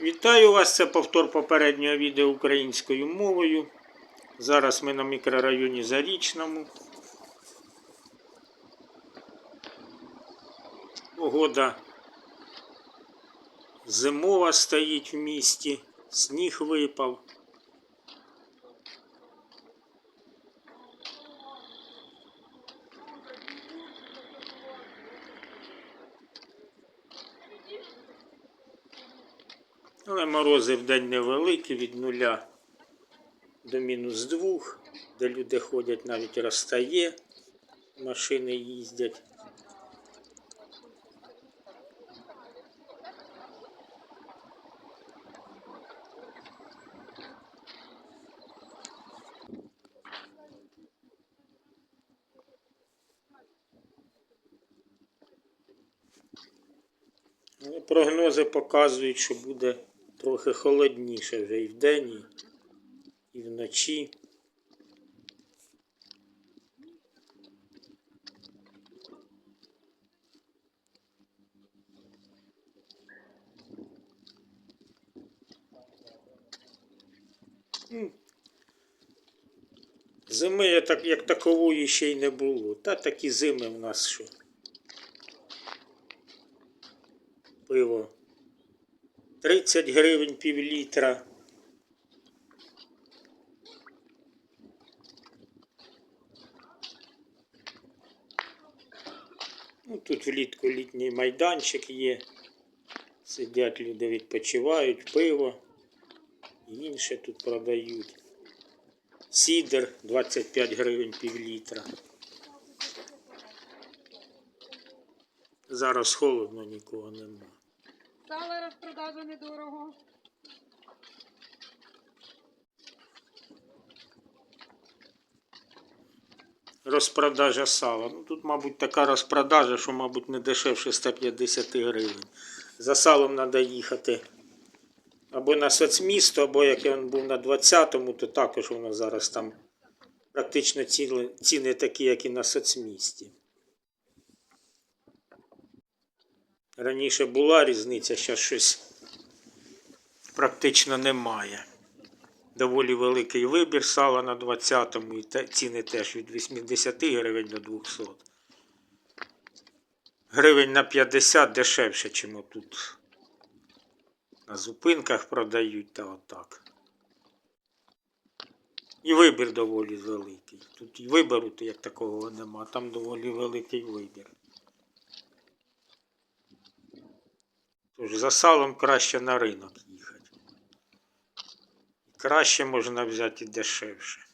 Вітаю вас! Це повтор попереднього відео українською мовою. Зараз ми на мікрорайоні Зарічному. Погода зимова стоїть в місті, сніг випав. Але морози в день невеликі, від нуля до мінус двох, де люди ходять, навіть розтає, машини їздять. Прогнози показують, що буде трохи холодніше вже і вдень, і- вночі. Зими так, як такової ще й не було. Та такі зими в нас що. Пиво 30 гривень пів літра. Ну, тут влітку літній майданчик є. Сидять люди, відпочивають, пиво. Інше тут продають. Сідер 25 гривень пів літра. Зараз холодно, нікого нема. Сало розпродажа недорого. Розпродажа сала. Ну тут, мабуть, така розпродажа, що, мабуть, не дешевше 150 гривень. За салом треба їхати або на соцмісто, або як він був на 20-му, то також воно зараз там практично ціни такі, як і на соцмісті. Раніше була різниця, зараз щось практично немає. Доволі великий вибір сала на 20-му і ціни теж від 80 гривень до 200. Гривень на 50 дешевше, ніж отут. На зупинках продають та отак. І вибір доволі великий. Тут і вибору як такого нема, там доволі великий вибір. За салом краще на ринок їхати. Краще можна взяти і дешевше.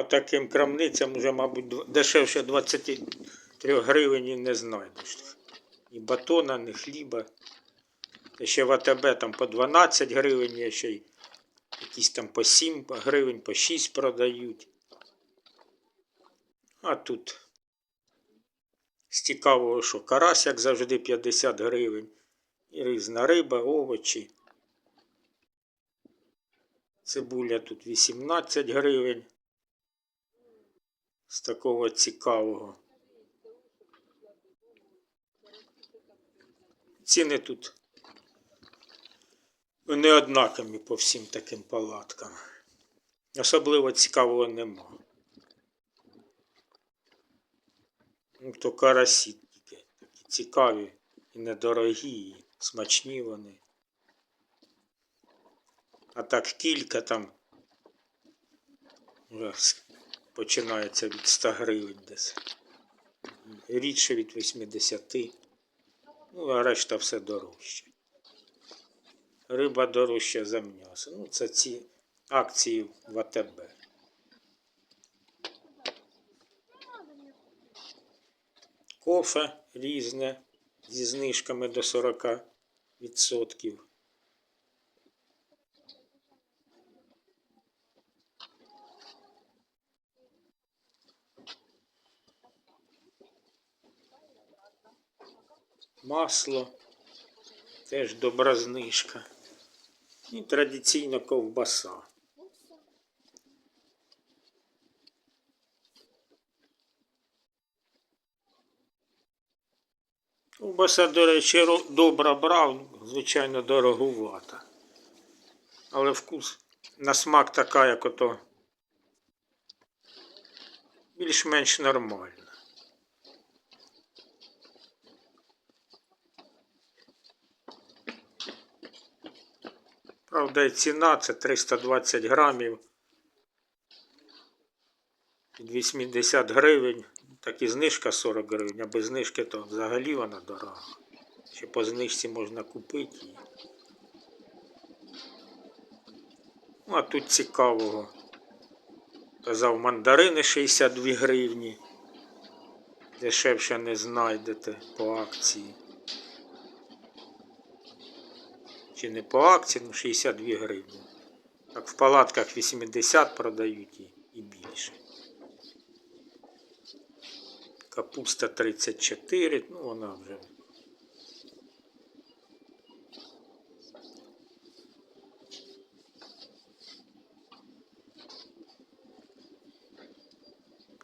По таким крамницям вже, мабуть, дешевше 23 гривень і не знайдеш. Ні батона, ні хліба. Ще в АТБ там по 12 гривень, є ще й якісь там по 7 гривень, по 6 продають. А тут з цікавого, що карась, як завжди, 50 гривень. І різна риба, овочі. Цибуля тут 18 гривень. З такого цікавого. Ціни тут не однакові по всім таким палаткам. Особливо цікавого нема. Ну, то карасі такі цікаві і недорогі, і смачні вони. А так кілька там починається від 100 гривень десь. Рідше від 80. Ну, а решта все дорожче. Риба дорожча за м'ясо. Ну, це ці акції в АТБ. Кофе різне зі знижками до 40 Масло. Теж добра знижка. І традиційно ковбаса. Ковбаса, до речі, добра брав, звичайно, дорогувата. Але вкус на смак така, як ото більш-менш нормальна. Правда, ціна це 320 грамів. Від 80 гривень. Так і знижка 40 гривень, а без знижки то взагалі вона дорога. Ще по знижці можна купити її. Ну, а тут цікавого. Казав, мандарини 62 гривні. Дешевше не знайдете по акції. Чи не по акції, ну 62 гривні. Так в палатках 80 продають і, і більше. Капуста 34, ну вона вже.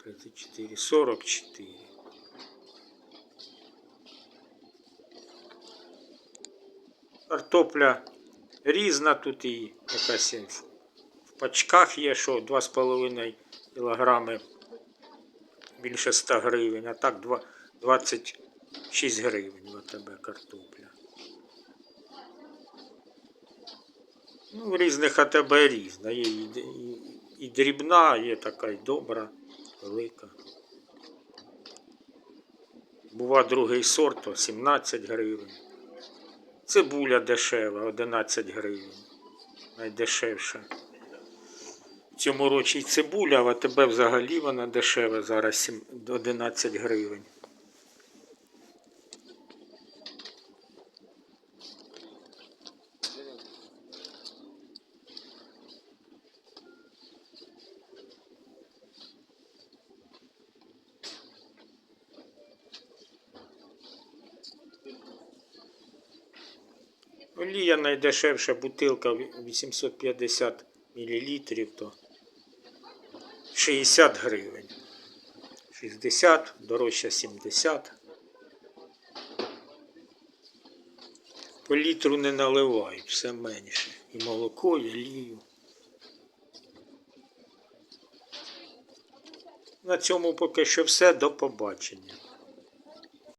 Тридцать четыре, сорок четыре. Картопля різна тут і якась в пачках є, що 2,5 кілограми більше 100 гривень, а так 26 гривень в тебе картопля. Ну, в різних АТБ різна. Є і, і, і дрібна, є така і добра, велика. Бува другий сорт, то 17 гривень. Цибуля дешева, 11 гривень. Найдешевша. В цьому році й цибуля, а тебе взагалі вона дешева, зараз сім- 11 гривень. Олія найдешевша бутилка 850 мл, то 60 гривень. 60, дорожча 70. По літру не наливають, все менше. І молоко, і олію. На цьому поки що все. До побачення.